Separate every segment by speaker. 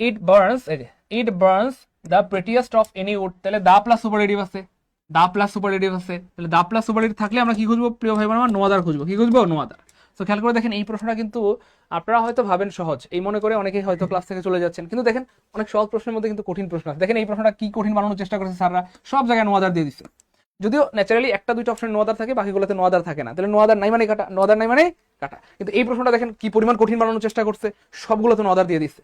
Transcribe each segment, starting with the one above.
Speaker 1: It burns it burns the prettiest of any wood তাহলে the plus superlative আছে। দা plus superlative আছে। তাহলে the plus superlative থাকলে আমরা কি খুঁজবো? প্রিয় ভাই আমার নোয়াদার খুঁজবো। কি খুঁজবো? নোয়াদার তো খেয়াল করে দেখেন, এই প্রশ্নটা কিন্তু আপনারা হয়তো ভাবেন সহজ। এই মনে করে অনেকেই হয়তো ক্লাস থেকে চলে যাচ্ছেন। কিন্তু দেখেন, অনেক সহজ প্রশ্নের মধ্যে কিন্তু কঠিন প্রশ্ন আছে। দেখেন, এই প্রশ্নটা কি কঠিন বানানোর চেষ্টা করেছে স্যাররা? সব জায়গায় নোয়াদার দিয়ে দিচ্ছে যদিও ন্যাচারালি একটা দুইটা অপশন নোয়াদার থাকে, বাকিগুলোতে নোয়াদার থাকে না। তাহলে নোয়াদার নাই মানে কাটা নোয়াদার নাই মানে কাটা। কিন্তু এই প্রশ্নটা দেখেন, কি পরিমাণ কঠিন বানানোর চেষ্টা করছে? সবগুলোতে নোয়াদার দিয়ে দিচ্ছে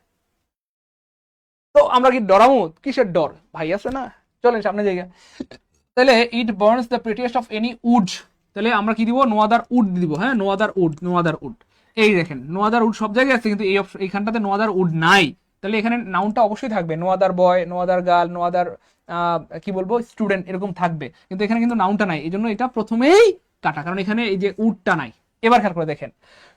Speaker 1: তো আমরা কি ডরামু? কিসের ডর? ভাই আছে না? চলেন সামনে জায়গা তাহলে it burns the prettiest of any wood তাহলে আমরা কি দিব? নোয়াদার উড দিব হ্যাঁ? নোয়াদার উড নোয়াদার উড এই দেখেন, নোয়াদার উড সব জায়গায় আছে, কিন্তু এই এইখানটাতে নোয়াদার উড নাই। তাহলে এখানে নাউনটা অবশ্যই থাকবে, নোয়াদার বয় নোয়াদার গার্ল নোয়াদার কি বলব? স্টুডেন্ট এরকম থাকবে। কিন্তু এখানে কিন্তু নাউনটা নাই এই জন্য এটা প্রথমেই কাটা, কারণ এখানে এই যে উডটা নাই। এবার খেয়াল করে দেখেন।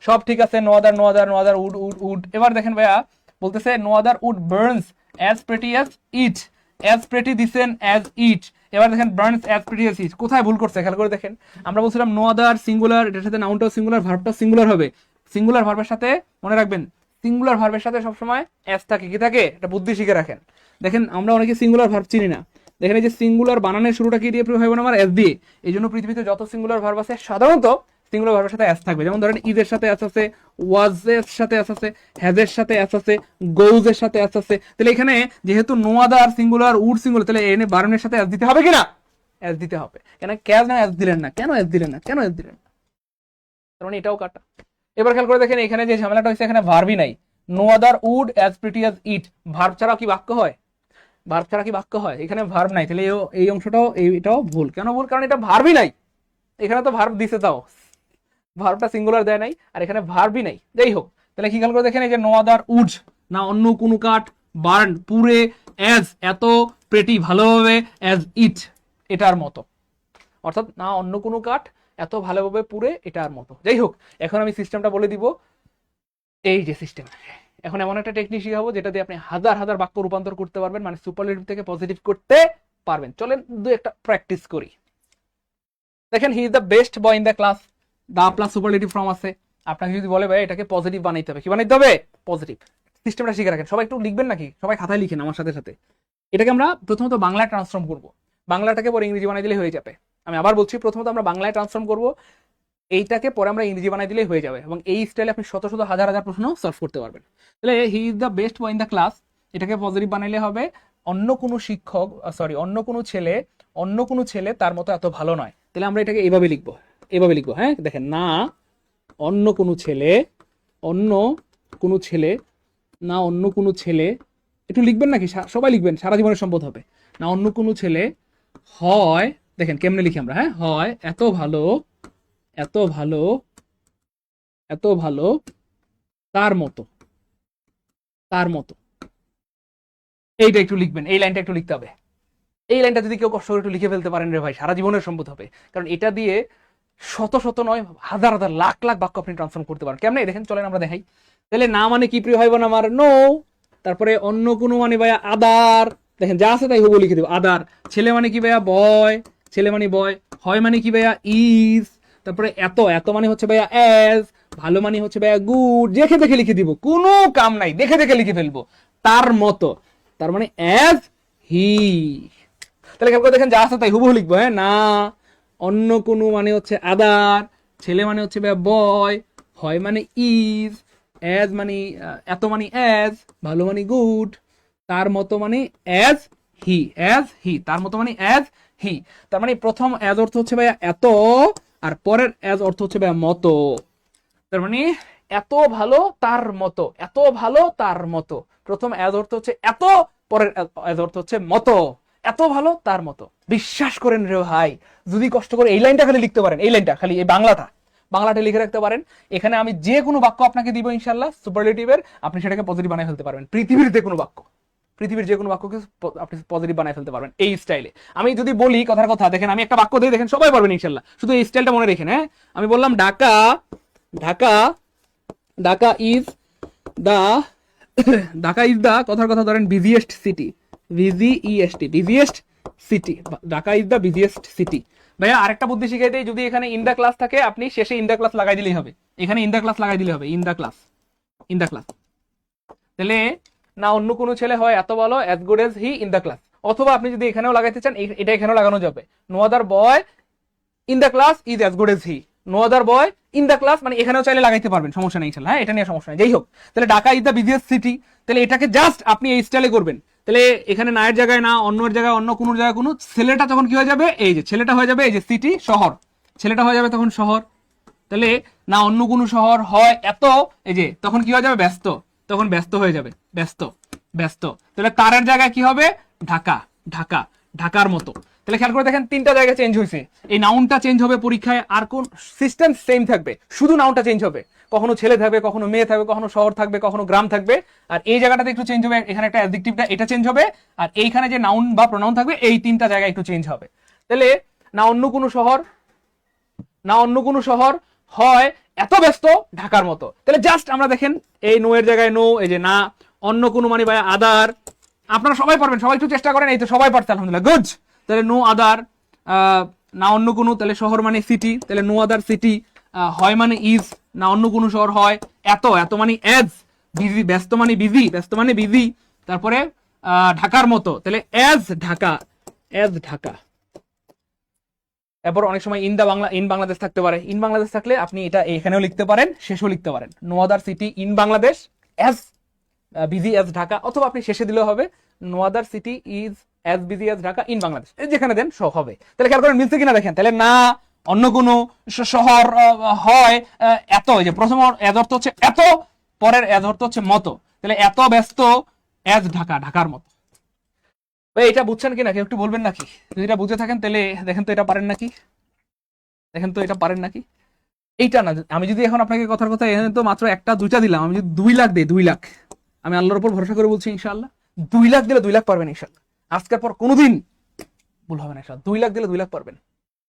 Speaker 1: সব ঠিক আছে, no other no other no other wood wood wood এবার দেখেন ভাইয়া, বলতেছে, no other wood burns as pretty as it as pretty দিসেন as it এবার দেখেন burns as pretty as it কোথায় ভুল করছে? খেয়াল করে দেখেন। আমরা বলছিলাম নো আদার সিঙ্গুলার এটার সাথে নাউনটাও সিঙ্গুলার ভার্বটাও সিঙ্গুলার হবে। সিঙ্গুলার ভার্বের সাথে, মনে রাখবেন সিঙ্গুলার ভার্বের সাথে সবসময় অ্যাজ থাকে। কি থাকে? এটা বুদ্ধি শিখে রাখেন। দেখেন, আমরা অনেকে সিঙ্গুলার ভার্ব চিনি না। দেখেন এই যে সিঙ্গুলার বানানের শুরুটা কি দিয়ে বোন আমার এস দিয়ে। এই জন্য পৃথিবীতে যত সিঙ্গুলার ভার্ব আছে, সাধারণত সিঙ্গুলার ভার্বের সাথে অ্যাস থাকবে। যেমন ধরেন ইদের সাথে অ্যাস আছে ওয়াজের সাথে অ্যাস আছে হ্যাজের সাথে অ্যাস আছে গোউজের সাথে অ্যাস আছে। তাহলে এখানে যেহেতু নোয়াদার সিঙ্গুলার উড সিঙ্গুলার তাহলে এনে বারণের সাথে অ্যাস দিতে হবে কিনা? অ্যাস দিতে হবে। কেন কেন অ্যাস দিলেন না? কেন অ্যাস দিলেন না? কেন অ্যাস দিলেন না? তার মানে এটাও কাটা। এবার খেয়াল করে দেখেন, এখানে যে ঝামেলাটা হয়েছে, এখানে ভার্বই নাই। No other wood as pretty as it verb ছাড়া কি বাক্য হয়? ভার্ব ছাড়া কি বাক্য হয়? এখানে ভার্ব নাই। তাহলে এই অংশটাও এই- এটাও ভুল। কেন ভুল? কারণ এটা ভার্বই নাই। এখানে তো ভার্ব দিছে তাও। ভার্বটা সিঙ্গুলার দেয় নাই, আর এখানে ভার্বই নাই। যাই হোক, তাহলে কি খেয়াল করে দেখেন এই যে নো আদার উড না অন্য কোনো কাঠ বার্ন পুরে অ্যাজ এত প্রেটি ভালোভাবে অ্যাজ ইট এটার মতো। অর্থাৎ না অন্য কোনো কাঠ এত ভালোভাবে পুড়ে, এটার মতো। যাই হোক, এখন আমি সিস্টেমটা বলে দিব। এই যে সিস্টেম এখন এমন একটা টেকনিক শিখাবো, যেটা দিয়ে আপনি হাজার হাজার বাক্য রূপান্তর করতে পারবেন মানে সুপারলেটিভ থেকে পজিটিভ করতে পারবেন। চলেন দু একটা প্র্যাকটিস করি। দেখেন he is the best boy in the class the plus superlative form আছে। আপনাকে যদি বলে, ভাই, এটাকে পজিটিভ বানাইতে হবে। কি বানাইতে হবে? পজিটিভ সিস্টেমটা শিখে রাখেন। সবাই একটু লিখবেন নাকি? সবাই খাতায় লিখেন আমার সাথে সাথে। এটাকে আমরা প্রথমত বাংলায় ট্রান্সফর্ম করব। বাংলাটাকে পরে ইংরেজি বানাই দিলে হয়ে যাবে। আমি আবার বলছি, প্রথমত আমরা বাংলায় ট্রান্সফর্ম করব। এইটাকে পরে আমরা ইংরেজি বানাই দিলেই হয়ে যাবে এবং এই স্টাইলে আপনি শত শত হাজার হাজার প্রশ্ন সলভ করতে পারবেন। তাহলে he is the best boy in the class এটাকে পজিটিভ বানাইলে হবে, অন্য কোনো শিক্ষক সরি অন্য কোনো ছেলে, অন্য কোনো ছেলে তার মতো এত ভালো নয়। তাহলে আমরা এটাকে এইভাবে লিখব। এভাবে লিখব হ্যাঁ? দেখেন, না, অন্য কোনো ছেলে, অন্য কোনো ছেলে, না, অন্য কোনো ছেলে, একটু লিখবেন নাকি? সবাই লিখবেন, সারা জীবনের সম্পদ হবে। না, অন্য কোনো ছেলে হয়, দেখেন কেমনে লিখি আমরা হ্যাঁ? হয়, এত ভালো এত ভালো এত ভালো, তার মতো তার মতো। এইটা একটু লিখবেন, এই লাইনটা একটু লিখতে হবে। এই লাইনটা যদি কেউ কষ্ট করে একটু লিখে ফেলতে পারেন রে ভাই, সারা জীবনের সম্পদ হবে। কারণ এটা দিয়ে শত শত নয়, হাজার হাজার লাখ লাখ বাক্য আপনি ট্রান্সফর্ম করতে পারেন। কেমন? দেখেন, চলেন আমরা দেখাই। তাহলে না মানে কি প্রিয় বোন আমার? নো তারপরে অন্য কোনো মানে ভাইয়া আদার। দেখেন, যা আছে তাই হব লিখে দেবো। আদার। ছেলে মানে কি ভাইয়া? বয় ছেলে মানে বয় হয় মানে কি ভাইয়া? ইজ তারপরে এত এত মানে হচ্ছে ভাইয়া অ্যাজ ভালো মানে হচ্ছে ভাইয়া গুড দেখে দেখে লিখে দিব। কোনো কাম নাই। দেখে দেখে লিখে ফেলব। তার মতো। তার মানে অ্যাজ হি তাহলে করে দেখেন, যা আছে তাই হুবহু লিখব হ্যাঁ? না। অন্য কোনো মানে হচ্ছে আদার ছেলে মানে হচ্ছে বয় হয় মানে ইজ অ্যাজ মানে এত মানে অ্যাজ ভালো মানে গুড তার মতো মানে অ্যাজ হি অ্যাজ হি তার মতো মানে অ্যাজ হি তার মানে প্রথম অ্যাজ অর্থ হচ্ছে ভাইয়া এত, আর পরের অ্যাজ অর্থ হচ্ছে ভাইয়া মতো। তার মানে এত ভালো তার মতো, এত ভালো তার মতো। প্রথম অ্যাজ অর্থ হচ্ছে এত, পরের অ্যাজ অর্থ হচ্ছে মতো। এত ভালো তার মতো। বিশ্বাস করেন রে ভাই, যদি কষ্ট করে এই লাইনটা খালি লিখতে পারেন, এই লাইনটা, খালি এই বাংলাটা বাংলাটা লিখে রাখতে পারেন। এখানে আমি যে কোনো বাক্য আপনাকে দিব ইনশাল্লাহ সুপারলেটিভের আপনি সেটাকে পজিটিভ বানাই ফেলতে পারবেন। পৃথিবীর যে কোনো বাক্য, পৃথিবীর যে কোনো বাক্যকে আপনি পজিটিভ বানাই ফেলতে পারবেন এই স্টাইলে আমি যদি বলি কথার কথা, দেখেন আমি একটা বাক্য দিয়ে দেখেন সবাই পারবেন ইনশাল্লাহ শুধু এই স্টাইলটা মনে রেখেন হ্যাঁ? আমি বললাম, Dhaka Dhaka Dhaka is the Dhaka is the কথার কথা ধরেন biggest city biggest biggest city Dhaka is the biggest city ভাইয়া, আরেকটা বুদ্ধি শিখাই দেই, যদি এখানে ইন দা ক্লাস থাকে, আপনি শেষে ইন দা ক্লাস লাগাই দিলেই হবে। এখানে ইন দা ক্লাস লাগাই দিলে হবে in the class in the class তাহলে, না, অন্য কোনো ছেলে হয়, এত ভালো as good as he in the class অথবা আপনি যদি এখানেও লাগাইতে চান এটা এখানেও লাগানো যাবে। No other boy in the class is as good as he no other boy in the class মানে এখানেও চাইলে লাগাইতে পারবেন, সমস্যা নেই হ্যাঁ এটা নিয়ে সমস্যা নেই। যাই হোক, তাহলে Dhaka is the biggest city তাহলে এটাকে জাস্ট আপনি এই স্টাইলে করবেন। তাহলে এখানে নায়ের জায়গায় না, অন্যের জায়গায়, অন্য কোনো জায়গায় কোনো, ছেলেটা তখন কি হয়ে যাবে? এই যে, ছেলেটা হয়ে যাবে এই যে সিটি শহর। ছেলেটা হয়ে যাবে তখন শহর। তাহলে না অন্য কোনো শহর হয়, এত, এই যে, তখন কি হয়ে যাবে? ব্যস্ত। তখন ব্যস্ত হয়ে যাবে। ব্যস্ত। ব্যস্ত। তাহলে তারের জায়গায় কি হবে? ঢাকা। ঢাকা। ঢাকার মতো। তাহলে খেয়াল করে দেখেন তিনটা জায়গা চেঞ্জ হয়েছে। এই নাউনটা চেঞ্জ হবে পরীক্ষায় আর কোন সিস্টেম সেম থাকবে। শুধু নাউনটা চেঞ্জ হবে। কখনো ছেলে থাকবে, কখনো মেয়ে থাকবে, কখনো শহর থাকবে, কখনো গ্রাম থাকবে। আর এই জায়গাটাতে একটু চেঞ্জ হবে, এখানে একটা অ্যাডজেক্টিভটা এটা চেঞ্জ হবে। আর এইখানে যে নাউন বা প্রোনাউন থাকবে, এই তিনটা জায়গায় একটু চেঞ্জ হবে। তাহলে না অন্য কোনো শহর, না অন্য কোনো শহর হয় এত ব্যস্ত ঢাকার মতো। তাহলে জাস্ট আমরা দেখেন, এই নো এর জায়গায় নো এই যে না, অন্য কোনো মানে বা আদার। আপনারা সবাই পারবেন সবাই একটু চেষ্টা করেন, এই তো সবাই পারছে আলহামদুলিল্লাহ গুড তাহলে নো আদার না অন্য কোনো, তাহলে শহর মানে সিটি তাহলে নো আদার সিটি হয় মানে ইজ না অন্য কোনো শহর হয়, এত এত মানে এজ বিজি ব্যস্ত মানে বিজি ব্যস্ত মানে বিজি তারপরে ঢাকার মতো, তাহলে অ্যাজ ঢাকা এজ ঢাকা। এরপর অনেক সময় in the Bangla in Bangladesh থাকতে পারে। ইন বাংলাদেশ থাকলে আপনি এটা এখানেও লিখতে পারেন, শেষও লিখতে পারেন। No other city in Bangladesh as busy as Dhaka, অথবা আপনি শেষে দিলেও হবে no other city is as busy as Dhaka in Bangladesh যেখানে দেন সব হবে। তাহলে খেয়াল করেন, মিলছে কিনা দেখেন। তাহলে না, অন্য কোনো শহর হয় এত। যে প্রথম এজ অর্থ হচ্ছে এত, পরের এজ অর্থ হচ্ছে মতো। তাহলে এত ব্যস্ত অ্যাজ ঢাকা, ঢাকার মতো। এটা বুঝছেন কিনা? কেউ একটু বলবেন নাকি? যদি এটা বুঝে থাকেন, তাহলে দেখেন তো এটা পারেন নাকি? দেখেন তো এটা পারেন নাকি? এইটা না, আমি যদি এখন আপনাকে কথার কথা এখানে তো মাত্র একটা, দুইটা দিলাম, আমি যদি দুই লাখ দিই, দুই লাখ, আমি আল্লাহর উপর ভরসা করে বলছি ইনশাআল্লাহ। দুই লাখ দিলে দুই লাখ পারবেন ইনশাআল্লাহ। আজকের পর কোনোদিন ভুল হবে না দুই লাখ দিলে দুই লাখ পারবেন।